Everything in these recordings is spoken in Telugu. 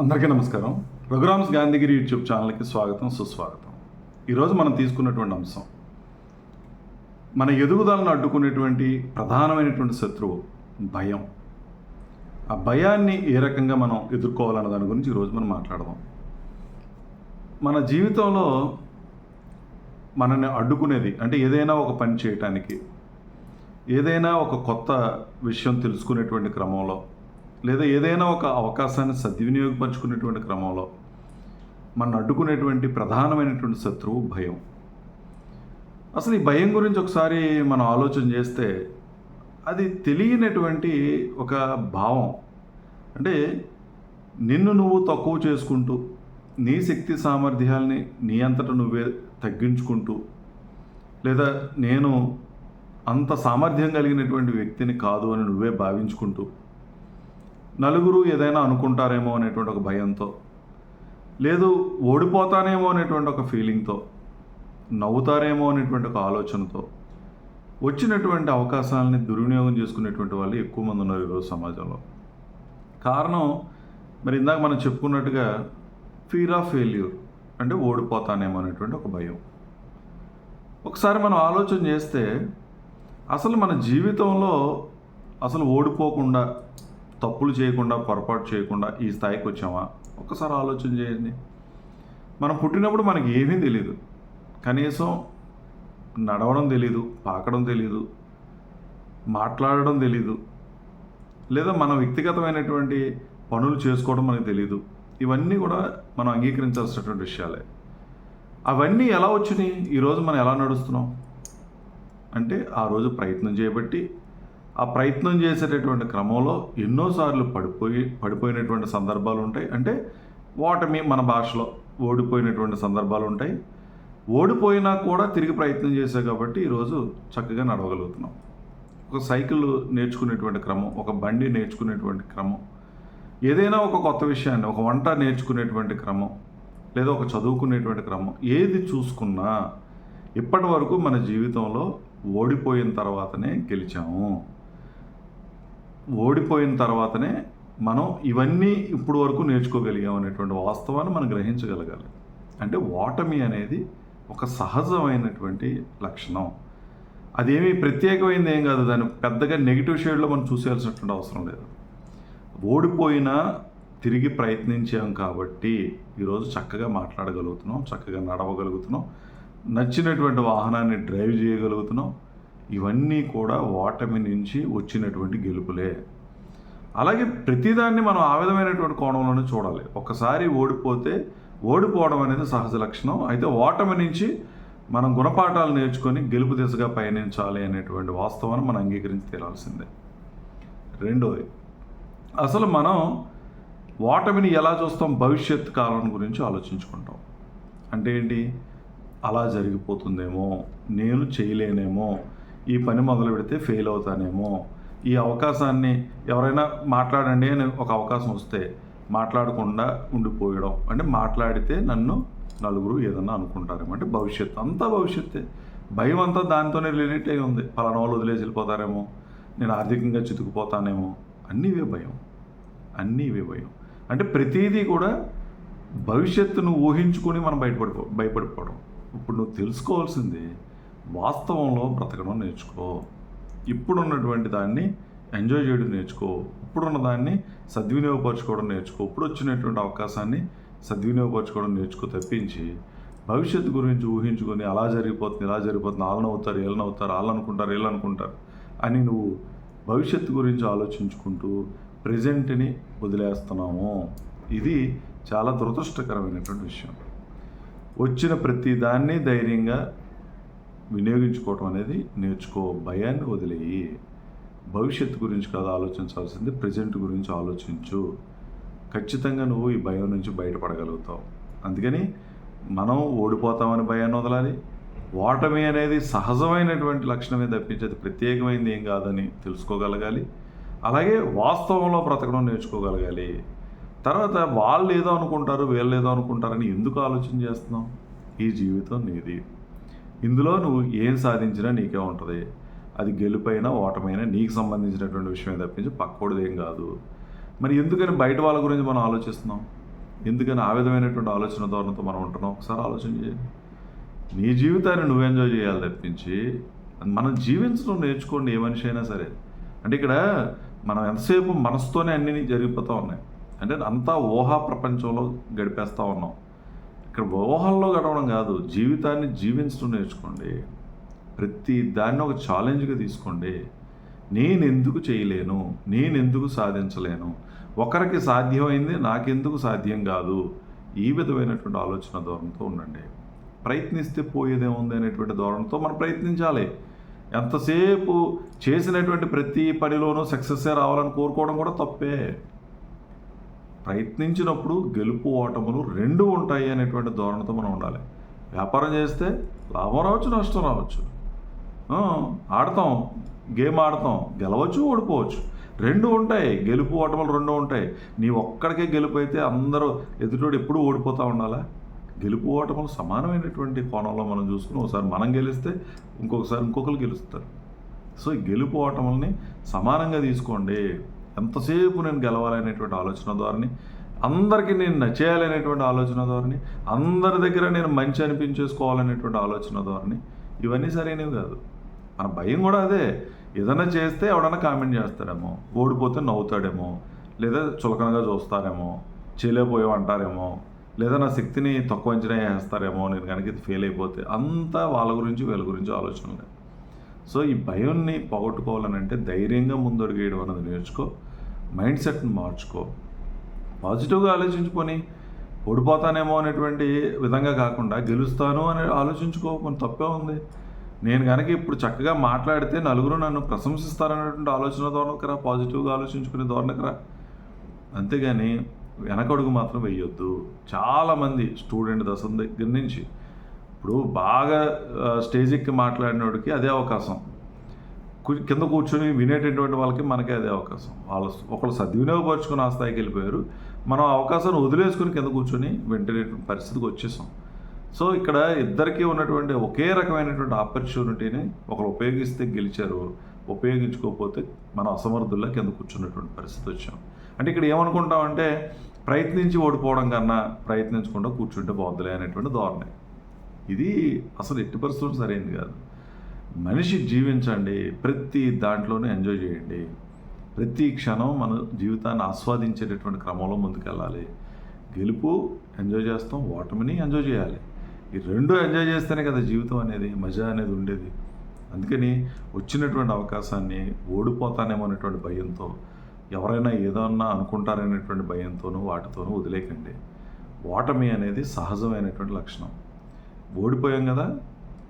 అందరికీ నమస్కారం. రఘురామ్స్ గాంధీగిరి యూట్యూబ్ ఛానల్కి స్వాగతం సుస్వాగతం. ఈరోజు మనం తీసుకున్నటువంటి అంశం మన ఎదుగుదలను అడ్డుకునేటువంటి ప్రధానమైనటువంటి శత్రువు భయం. ఆ భయాన్ని ఏ రకంగా మనం ఎదుర్కోవాలన్న దాని గురించి ఈరోజు మనం మాట్లాడదాం. మన జీవితంలో మనల్ని అడ్డుకునేది అంటే ఏదైనా ఒక పని చేయటానికి ఏదైనా ఒక కొత్త విషయం తెలుసుకునేటువంటి క్రమంలో లేదా ఏదైనా ఒక అవకాశాన్ని సద్వినియోగపరుచుకునేటువంటి క్రమంలో మన అడ్డుకునేటువంటి ప్రధానమైనటువంటి శత్రువు భయం. అసలు ఈ భయం గురించి ఒకసారి మనం ఆలోచన చేస్తే అది తెలియనటువంటి ఒక భావం. అంటే నిన్ను నువ్వు తక్కువ చేసుకుంటూ నీ శక్తి సామర్థ్యాల్ని నీ అంతటా నువ్వే తగ్గించుకుంటూ లేదా నేను అంత సామర్థ్యం కలిగినటువంటి వ్యక్తిని కాదు అని నువ్వే భావించుకుంటూ నలుగురు ఏదైనా అనుకుంటారేమో అనేటువంటి ఒక భయంతో లేదు ఓడిపోతానేమో అనేటువంటి ఒక ఫీలింగ్తో నవ్వుతారేమో అనేటువంటి ఒక ఆలోచనతో వచ్చినటువంటి అవకాశాలని దుర్వినియోగం చేసుకునేటువంటి వాళ్ళు ఎక్కువ మంది ఉన్నారు ఈరోజు సమాజంలో. కారణం మరి ఇందాక మనం చెప్పుకున్నట్టుగా ఫీర్ ఆఫ్ ఫెయిల్యూర్ అంటే ఓడిపోతానేమో అనేటువంటి ఒక భయం. ఒకసారి మనం ఆలోచన చేస్తే అసలు మన జీవితంలో అసలు ఓడిపోకుండా తప్పులు చేయకుండా పొరపాటు చేయకుండా ఈ స్థాయికి వచ్చామా? ఒక్కసారి ఆలోచన చేయండి. మనం పుట్టినప్పుడు మనకి ఏమీ తెలియదు కనీసం నడవడం తెలీదు పాకడం తెలీదు మాట్లాడడం తెలీదు లేదా మన వ్యక్తిగతమైనటువంటి పనులు చేసుకోవడం మనకు తెలియదు ఇవన్నీ కూడా మనం అంగీకరించాల్సినటువంటి విషయాలే. అవన్నీ ఎలా వచ్చినాయి? ఈరోజు మనం ఎలా నడుస్తున్నాం? అంటే ఆ రోజు ప్రయత్నం చేయబట్టి ఆ ప్రయత్నం చేసేటటువంటి క్రమంలో ఎన్నోసార్లు పడిపోయి పడిపోయినటువంటి సందర్భాలు ఉంటాయి. అంటే ఓటమి మన భాషలో ఓడిపోయినటువంటి సందర్భాలు ఉంటాయి. ఓడిపోయినా కూడా తిరిగి ప్రయత్నం చేశావు కాబట్టి ఈరోజు చక్కగా నడవగలుగుతున్నాం. ఒక సైకిల్ నేర్చుకునేటువంటి క్రమం ఒక బండి నేర్చుకునేటువంటి క్రమం ఏదైనా ఒక కొత్త విషయాన్ని ఒక వంట నేర్చుకునేటువంటి క్రమం లేదా ఒక చదువుకునేటువంటి క్రమం ఏది చూసుకున్నా ఇప్పటి వరకు మన జీవితంలో ఓడిపోయిన తర్వాతనే గెలిచాము. ఓడిపోయిన తర్వాతనే మనం ఇవన్నీ ఇప్పుడు వరకు నేర్చుకోగలిగాం అనేటువంటి వాస్తవాన్ని మనం గ్రహించగలగాలి. అంటే ఓటమి అనేది ఒక సహజమైనటువంటి లక్షణం. అదేమీ ప్రత్యేకమైనది ఏం కాదు దాన్ని పెద్దగా నెగిటివ్ షేడ్లో మనం చూసేయాల్సినటువంటి అవసరం లేదు. ఓడిపోయినా తిరిగి ప్రయత్నించాం కాబట్టి ఈరోజు చక్కగా మాట్లాడగలుగుతున్నాం చక్కగా నడవగలుగుతున్నాం నచ్చినటువంటి వాహనాన్ని డ్రైవ్ చేయగలుగుతున్నాం ఇవన్నీ కూడా ఓటమి నుంచి వచ్చినటువంటి గెలుపులే. అలాగే ప్రతిదాన్ని మనం ఆ విధమైనటువంటి కోణంలోనే చూడాలి. ఒక్కసారి ఓడిపోతే ఓడిపోవడం అనేది సహజ లక్షణం. అయితే ఓటమి నుంచి మనం గుణపాఠాలు నేర్చుకొని గెలుపు దిశగా పయనించాలి అనేటువంటి వాస్తవాన్ని మనం అంగీకరించి తీరాల్సిందే. రెండోది అసలు మనం ఓటమిని ఎలా చూస్తాం? భవిష్యత్ కాలం గురించి ఆలోచించుకుంటాం. అంటే ఏంటి? అలా జరిగిపోతుందేమో నేను చేయలేనేమో ఈ పని మొదలు పెడితే ఫెయిల్ అవుతానేమో. ఈ అవకాశాన్ని ఎవరైనా మాట్లాడండి అని ఒక అవకాశం వస్తే మాట్లాడకుండా ఉండిపోయడం. అంటే మాట్లాడితే నన్ను నలుగురు ఏదన్నా అనుకుంటారేమో. అంటే భవిష్యత్తు అంతా భవిష్యత్తే. భయం అంతా దానితోనే రిలేట్ అయి ఉంది. పలానా వాళ్ళు వదిలేసి వెళ్ళిపోతారేమో. నేను ఆర్థికంగా చితుకుపోతానేమో. అన్నీ ఇవే భయం. అన్నీ ఇవే భయం. అంటే ప్రతిదీ కూడా భవిష్యత్తును ఊహించుకొని మనం బయటపడిపో భయపడిపోవడం. ఇప్పుడు నువ్వు తెలుసుకోవాల్సింది వాస్తవంలో బ్రతకడం నేర్చుకో. ఇప్పుడున్నటువంటి దాన్ని ఎంజాయ్ చేయడం నేర్చుకో. ఇప్పుడున్న దాన్ని సద్వినియోగపరచుకోవడం నేర్చుకో. ఇప్పుడు వచ్చినటువంటి అవకాశాన్ని సద్వినియోగపరచుకోవడం నేర్చుకో తప్పించి భవిష్యత్తు గురించి ఊహించుకొని అలా జరిగిపోతుంది ఇలా జరిగిపోతుంది వాళ్ళని అవుతారు వీళ్ళని అవుతారు వాళ్ళు అనుకుంటారు వీళ్ళు అనుకుంటారు అని నువ్వు భవిష్యత్తు గురించి ఆలోచించుకుంటూ ప్రజెంట్ని వదిలేస్తున్నాము ఇది చాలా దురదృష్టకరమైనటువంటి విషయం. వచ్చిన ప్రతి దాన్ని ధైర్యంగా వినియోగించుకోవటం అనేది నేర్చుకో భయాన్ని వదిలేయి. భవిష్యత్తు గురించి కాదు ఆలోచించాల్సింది ప్రజెంట్ గురించి ఆలోచించు. ఖచ్చితంగా నువ్వు ఈ భయం నుంచి బయటపడగలుగుతావు. అందుకని మనం ఓడిపోతామని భయాన్ని వదలాలి. ఓటమి అనేది సహజమైనటువంటి లక్షణమే తప్పించేది ప్రత్యేకమైనది ఏం కాదని తెలుసుకోగలగాలి. అలాగే వాస్తవంలో బ్రతకడం నేర్చుకోగలగాలి. తర్వాత వాళ్ళు ఏదో అనుకుంటారు వీళ్ళు ఏదో అనుకుంటారని ఎందుకు ఆలోచన చేస్తున్నావు? ఈ జీవితం నీది. ఇందులో నువ్వు ఏం సాధించినా నీకే ఉంటుంది. అది గెలుపైనా ఓటమైనా నీకు సంబంధించినటువంటి విషయమే తప్పించి పక్కోడిది ఏం కాదు. మరి ఎందుకని బయట వాళ్ళ గురించి మనం ఆలోచిస్తున్నాం? ఎందుకని ఆ విధమైనటువంటి ఆలోచన ధోరణితో మనం ఉంటున్నాం? ఒకసారి ఆలోచన చేయండి నీ జీవితాన్ని నువ్వు ఎంజాయ్ చేయాలి తప్పించి మనం జీవించడం నేర్చుకోండి ఏ మనిషి అయినా సరే. అంటే ఇక్కడ మనం ఎంతసేపు మనసుతోనే అన్నీ జరిగిపోతూ ఉన్నాయి. అంటే అంతా ఊహా ప్రపంచంలో గడిపేస్తూ ఉన్నాం. ఇక్కడ వ్యవహారంలో గడవడం కాదు జీవితాన్ని జీవించడం నేర్చుకోండి. ప్రతి దాన్ని ఒక ఛాలెంజ్గా తీసుకోండి. నేను ఎందుకు చేయలేను? నేను ఎందుకు సాధించలేను? ఒకరికి సాధ్యమైంది నాకెందుకు సాధ్యం కాదు? ఈ విధమైనటువంటి ఆలోచన ధోరణితో ఉండండి. ప్రయత్నిస్తే పోయేదేముంది అనేటువంటి ధోరణితో మనం ప్రయత్నించాలి. ఎంతసేపు చేసినటువంటి ప్రతి పనిలోనూ సక్సెస్సే రావాలని కోరుకోవడం కూడా తప్పే. ప్రయత్నించినప్పుడు గెలుపు ఓటములు రెండు ఉంటాయి అనేటువంటి ధోరణితో మనం ఉండాలి. వ్యాపారం చేస్తే లాభం రావచ్చు నష్టం రావచ్చు. ఆడతాం గేమ్ ఆడతాం గెలవచ్చు ఓడిపోవచ్చు. రెండు ఉంటాయి గెలుపు ఓటములు రెండు ఉంటాయి. నీ ఒక్కడికే గెలుపు అయితే అందరూ ఎదుటోడు ఎప్పుడూ ఓడిపోతూ ఉండాలా? గెలుపు ఓటములు సమానమైనటువంటి కోణంలో మనం చూసుకుని ఒకసారి మనం గెలిస్తే ఇంకొకసారి ఇంకొకరు గెలుస్తారు. సో ఈ గెలుపు ఓటములని సమానంగా తీసుకోండి. ఎంతసేపు నేను గెలవాలనేటువంటి ఆలోచన ద్వారాని అందరికీ నేను నచ్చేయాలనేటువంటి ఆలోచన ద్వారాని అందరి దగ్గర నేను మంచి అనిపించేసుకోవాలనేటువంటి ఆలోచన ద్వారాని ఇవన్నీ సరైనవి కాదు. మన భయం కూడా అదే. ఏదైనా చేస్తే ఎవడన్నా కామెంట్ చేస్తాడేమో ఓడిపోతే నవ్వుతాడేమో లేదా చులకనగా చూస్తారేమో చేయలేకపోయావు అంటారేమో లేదా నా శక్తిని తక్కువ అంచనా వేస్తారేమో నేను కనుక ఇది ఫెయిల్ అయిపోతే అంతా వాళ్ళ గురించి వీళ్ళ గురించి ఆలోచనలే సో ఈ భయాన్ని పోగొట్టుకోవాలని అంటే ధైర్యంగా ముందడుగేయడం అన్నది నేర్చుకో. మైండ్ సెట్ని మార్చుకో. పాజిటివ్గా ఆలోచించుకొని ఓడిపోతానేమో అనేటువంటి విధంగా కాకుండా గెలుస్తాను అని ఆలోచించుకో మన తప్పే ఉంది. నేను కనుక ఇప్పుడు చక్కగా మాట్లాడితే నలుగురు నన్ను ప్రశంసిస్తారనేటువంటి ఆలోచన ధోరణకరా పాజిటివ్గా ఆలోచించుకునే ధోరణకరా అంతేగాని వెనకడుగు మాత్రం వెయ్యొద్దు చాలామంది స్టూడెంట్ దశ దగ్గర నుంచి ఇప్పుడు బాగా ఆ, స్టేజ్ ఎక్కి మాట్లాడినోడికి అదే అవకాశం. కింద కూర్చొని వినేటటువంటి వాళ్ళకి మనకే అదే అవకాశం. వాళ్ళు ఒకళ్ళు సద్వినియోగపరుచుకుని ఆ స్థాయికి వెళ్ళిపోయారు. మనం అవకాశాన్ని వదిలేసుకుని కింద కూర్చొని వెంటనే పరిస్థితికి వచ్చేసాం. సో ఇక్కడ ఇద్దరికీ ఉన్నటువంటి ఒకే రకమైనటువంటి ఆపర్చునిటీని ఒకరు ఉపయోగిస్తే గెలిచారు ఉపయోగించుకోకపోతే మనం అసమర్థుల్లా కింద కూర్చున్నటువంటి పరిస్థితి వచ్చాం. అంటే ఇక్కడ ఏమనుకుంటామంటే ప్రయత్నించి ఓడిపోవడం కన్నా ప్రయత్నించకుండా కూర్చుంటే బాగుందిలే అనేటువంటి ధోరణి. ఇది అసలు ఎట్టి పరిస్థితులు సరైనది కాదు. మనిషి జీవించండి ప్రతి దాంట్లోనూ ఎంజాయ్ చేయండి. ప్రతి క్షణం మన జీవితాన్ని ఆస్వాదించేటటువంటి క్రమంలో ముందుకెళ్ళాలి. గెలుపు ఎంజాయ్ చేస్తాం ఓటమిని ఎంజాయ్ చేయాలి. ఈ రెండు ఎంజాయ్ చేస్తేనే కదా జీవితం అనేది మజా అనేది ఉండేది. అందుకని వచ్చినటువంటి అవకాశాన్ని ఓడిపోతానేమో అనేటువంటి భయంతో ఎవరైనా ఏదన్నా అనుకుంటారనేటువంటి భయంతోనూ వాటితోనూ వదిలేకండి ఓటమి అనేది సహజమైనటువంటి లక్షణం. ఓడిపోయాం కదా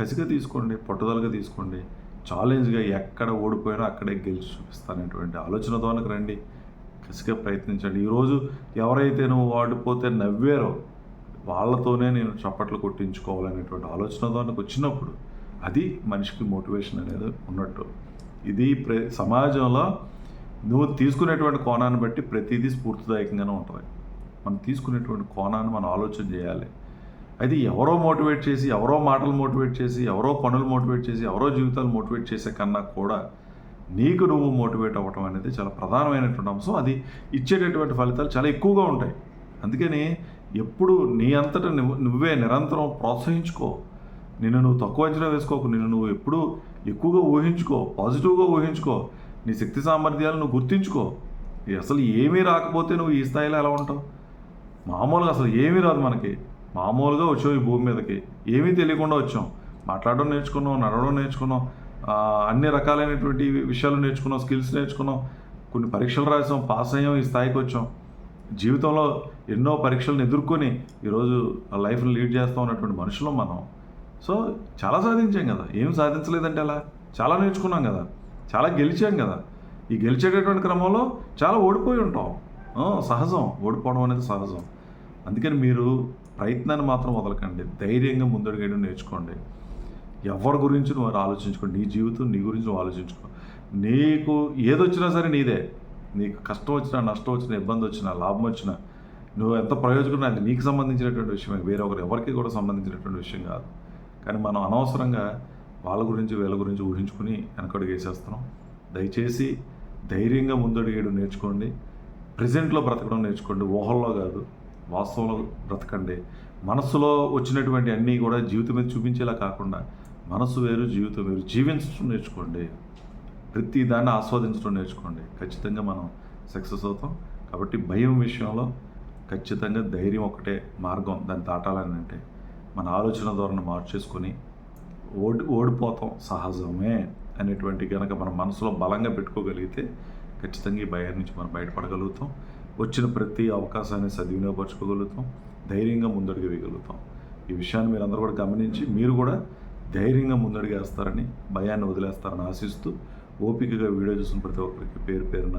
కసిగా తీసుకోండి పట్టుదలగా తీసుకోండి. ఛాలెంజ్గా ఎక్కడ ఓడిపోయినా అక్కడే గెలిచి చూపిస్తానటువంటి ఆలోచన రండి. కసిగా ప్రయత్నించండి. ఈరోజు ఎవరైతే నువ్వు ఓడిపోతే నవ్వారో వాళ్ళతోనే నేను చప్పట్లు కొట్టించుకోవాలనేటువంటి ఆలోచన వచ్చినప్పుడు అది మనిషికి మోటివేషన్ అనేది ఉన్నట్టు. ఇది ప్ర సమాజంలో నువ్వు తీసుకునేటువంటి కోణాన్ని బట్టి ప్రతిదీ స్ఫూర్తిదాయకంగానే ఉంటుంది. మనం తీసుకునేటువంటి కోణాన్ని మనం ఆలోచన చేయాలి. అది ఎవరో మోటివేట్ చేసి ఎవరో మాటలు మోటివేట్ చేసి ఎవరో పనులు మోటివేట్ చేసి ఎవరో జీవితాలు మోటివేట్ చేసే కన్నా కూడా నీకు నువ్వు మోటివేట్ అవ్వటం అనేది చాలా ప్రధానమైనటువంటి అంశం. అది ఇచ్చేటటువంటి ఫలితాలు చాలా ఎక్కువగా ఉంటాయి. అందుకని ఎప్పుడు నీ అంతటా నువ్వు నువ్వే నిరంతరం ప్రోత్సహించుకో. నిన్ను నువ్వు తక్కువ అంచనా వేసుకోకు. నిన్ను నువ్వు ఎప్పుడు ఎక్కువగా ఊహించుకో పాజిటివ్గా ఊహించుకో. నీ శక్తి సామర్థ్యాలు నువ్వు గుర్తించుకో. అసలు ఏమీ రాకపోతే నువ్వు ఈ స్థాయిలో ఎలా ఉంటావు? మామూలుగా అసలు ఏమీ రాదు మనకి. మామూలుగా వచ్చాం ఈ భూమి మీదకి. ఏమీ తెలియకుండా వచ్చాం. మాట్లాడడం నేర్చుకున్నాం నడవడం నేర్చుకున్నాం అన్ని రకాలైనటువంటి విషయాలు నేర్చుకున్నాం స్కిల్స్ నేర్చుకున్నాం. కొన్ని పరీక్షలు రాసాం పాస్ అయ్యాం ఈ స్థాయికి వచ్చాం. జీవితంలో ఎన్నో పరీక్షలను ఎదుర్కొని ఈరోజు ఆ లైఫ్ని లీడ్ చేస్తూ ఉన్నటువంటి మనుషులు మనం. సో చాలా సాధించాం కదా. ఏం సాధించలేదంటే అలా చాలా నేర్చుకున్నాం కదా. చాలా గెలిచాం కదా. ఈ గెలిచేటటువంటి క్రమంలో చాలా ఓడిపోయి ఉంటాం. సహజం. ఓడిపోవడం అనేది సహజం. అందుకని మీరు ప్రయత్నాన్ని మాత్రం వదలకండి. ధైర్యంగా ముందడుగేయడం నేర్చుకోండి. ఎవరి గురించి నువ్వు ఆలోచించుకో నీ జీవితం నీ గురించి నువ్వు ఆలోచించుకో. నీకు ఏదొచ్చినా సరే నీదే. నీకు కష్టం వచ్చినా నష్టం వచ్చినా ఇబ్బంది వచ్చినా లాభం వచ్చినా నువ్వు ఎంత ప్రయోజనం అది నీకు సంబంధించినటువంటి విషయమే వేరే ఒకరు ఎవరికి కూడా సంబంధించినటువంటి విషయం కాదు. కానీ మనం అనవసరంగా వాళ్ళ గురించి వీళ్ళ గురించి ఊహించుకుని వెనకడుగు వేసేస్తున్నాం. దయచేసి ధైర్యంగా ముందడుగేయడం నేర్చుకోండి. ప్రజెంట్లో బ్రతకడం నేర్చుకోండి. ఊహల్లో కాదు. వాస్తవంలో బ్రతకండి. మనసులో వచ్చినటువంటి అన్నీ కూడా జీవితం మీద చూపించేలా కాకుండా మనసు వేరు జీవితం వేరు. జీవించడం నేర్చుకోండి. ప్రతి దాన్ని ఆస్వాదించడం నేర్చుకోండి. ఖచ్చితంగా మనం సక్సెస్ అవుతాం. కాబట్టి భయం విషయంలో ఖచ్చితంగా ధైర్యం ఒకటే మార్గం. దాన్ని దాటాలని అంటే మన ఆలోచన ధోరణి మార్చేసుకొని ఓడి ఓడిపోతాం సహజమే అనేటువంటి కనుక మన మనసులో బలంగా పెట్టుకోగలిగితే ఖచ్చితంగా ఈ భయం నుంచి మనం బయటపడగలుగుతాం. వచ్చిన ప్రతి అవకాశాన్ని సద్వినియోగపరచుకోగలుగుతాం ధైర్యంగా ముందడుగు వేయగలుగుతాం. ఈ విషయాన్ని మీరు అందరూ కూడా గమనించి మీరు కూడా ధైర్యంగా ముందడుగేస్తారని భయాన్ని వదిలేస్తారని ఆశిస్తూ ఓపికగా వీడియో చూసిన ప్రతి ఒక్కరికి పేరు పేరున